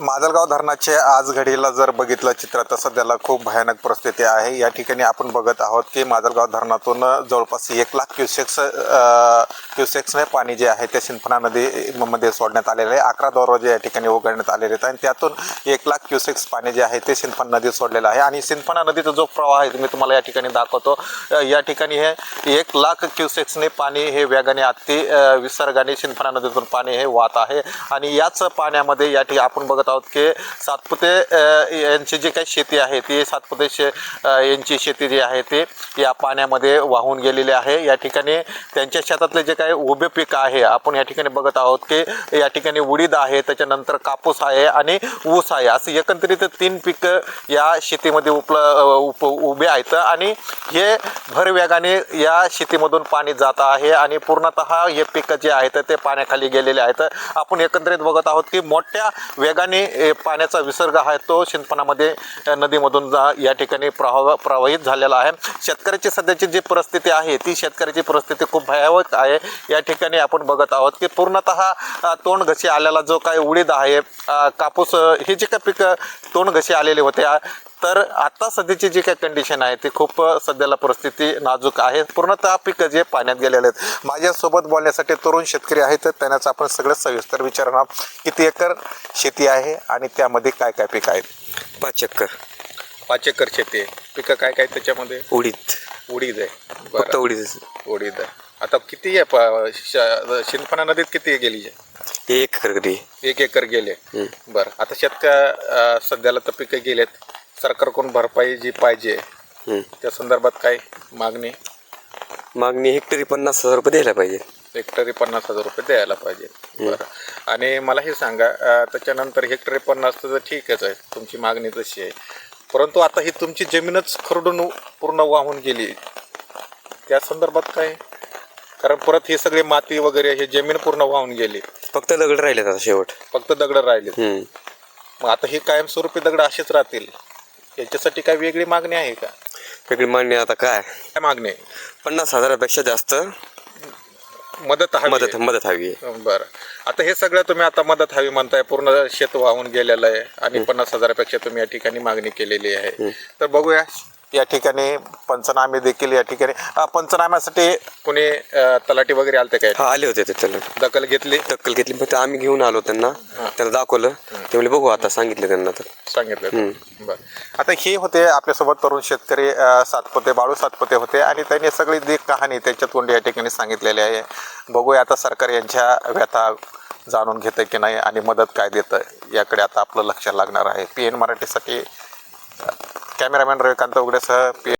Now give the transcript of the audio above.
माजलगाव धरणाचे आज घडीला जर बघितलं चित्र तर सध्याला खूप भयानक परिस्थिती आहे. या ठिकाणी आपण बघत आहोत की माजलगाव धरणातून जवळपास एक लाख क्युसेक्स क्युसेक्सने पाणी जे आहे ते सिंफना नदीमध्ये सोडण्यात आलेलं आहे. अकरा दरवाजे या ठिकाणी उघडण्यात आलेले आहेत. आणि त्यातून एक लाख क्युसेक्स पाणी जे आहे ते सिंफना नदीत सोडलेलं आहे. आणि सिंफना नदीचा जो प्रवाह आहे मी तुम्हाला या ठिकाणी दाखवतो. या ठिकाणी हे एक लाख क्युसेक्सने पाणी हे वेगाने अति विसर्गाने सिंफना नदीतून पाणी हे वाहत आहे. आणि याच पाण्यामध्ये या ठिकाणी आपण बघत आहोत की सातपुते यांची जी काही शेती आहे ती सातपुते शे यांची शेती जी आहे ती या पाण्यामध्ये वाहून गेलेली आहे. या ठिकाणी त्यांच्या शेतातले जे काही उभे पीक आहे आपण या ठिकाणी बघत आहोत की या ठिकाणी उडीद आहे त्याच्यानंतर कापूस आहे आणि ऊस आहे. असं एकंदरीत तीन पिकं या शेतीमध्ये उपल उप उभे आहेत आणि हे भर वेगाने या शेतीमधून पाणी जात आहे आणि पूर्णतः हे पिकं जे आहेत ते पाण्याखाली गेलेले आहेत. आपण एकंदरीत बघत आहोत की मोठ्या वेगाने ठिकाणी पाण्याचा विसर्ग आहे तो शिंदपणामध्ये नदीमधून जा या ठिकाणी प्रवाह प्रवाहित झालेला आहे. शेतकऱ्याची सध्याची जी परिस्थिती आहे ती शेतकऱ्याची परिस्थिती खूप भयावह आहे. या ठिकाणी आपण बघत आहोत की पूर्णतः तोंड घशी आलेला जो काय उडीद आहे कापूस हे जे काही पिकं तोंड घशी आलेले होते तर आता सध्याची जी काही कंडिशन आहे ती खूप सध्याला परिस्थिती नाजूक आहे. पूर्णतः पिकं जे पाण्यात गेलेले आहेत. माझ्यासोबत बोलण्यासाठी तरुण शेतकरी आहेत त्यांनाच आपण सगळं सविस्तर विचारणार किती एकर शेती आहे आणि त्यामध्ये काय काय पिकं आहेत? पाच चक्कर पाच एकर शेती आहे. पिकं काय काय त्याच्यामध्ये? उडीद. उडीद आहे. फक्त उडीद. उडीद आहे. आता किती आहे प- श- शिंदफणा नदीत किती गेली? आहे एक एकर कधी एक एकर गेले. बरं. आता शेतक सध्याला तर पिकं गेलेत. सरकारकडून भरपाई जी पाहिजे त्या संदर्भात काय मागणी? मागणी हेक्टरी पन्नास हजार रुपये द्यायला पाहिजे. हेक्टरी पन्नास हजार रुपये द्यायला पाहिजे. बरं. आणि मला हे सांगा अं, त्याच्यानंतर हेक्टरी पन्नास तर ठीकच आहे तुमची मागणी तशी आहे. परंतु आता ही तुमची जमीनच खरडून पूर्ण वाहून गेली. त्या संदर्भात काय? कारण परत ही सगळी माती वगैरे हे जमीन पूर्ण वाहून गेली. फक्त दगड राहिले आता शेवट. फक्त दगड राहिले हम्म. मग आता ही कायमस्वरूपी दगड असेच राहतील. याच्यासाठी काय वेगळी मागणी आहे का? वेगळी मागणी आता काय? काय मागणी आहे? पन्नास हजारापेक्षा जास्त मदत हवी मदत आहे. मदत हवी आहे. बरं. आता हे सगळं तुम्ही आता मदत हवी म्हणताय पूर्ण शेत वाहून गेलेलं आहे आणि पन्नास हजारापेक्षा तुम्ही या ठिकाणी मागणी केलेली आहे. तर बघूया या ठिकाणी पंचनामे देखील या ठिकाणी अं, पंचनाम्यासाठी कोणी अं, तलाठी वगैरे आलते काय हा आले होते ते त्याला दखल घेतली? टक्कल घेतली पण आम्ही घेऊन आलो त्यांना. त्यांना दाखवलं. ते म्हणजे बघू आता सांगितलं त्यांना तर. सांगितलं. बरं. आता हे होते आपल्यासोबत तरुण शेतकरी अं, सातपुते बाळू सातपुते होते आणि त्यांनी सगळी जी कहाणी त्यांच्या तोंडी या ठिकाणी सांगितलेली आहे. बघूया आता सरकार यांच्या व्यथा जाणून घेतं की नाही आणि मदत काय देतं याकडे आता आपलं लक्ष लागणार आहे. पी एन मराठीसाठी कॅमेरामॅन रविकांत उघडेसह पी.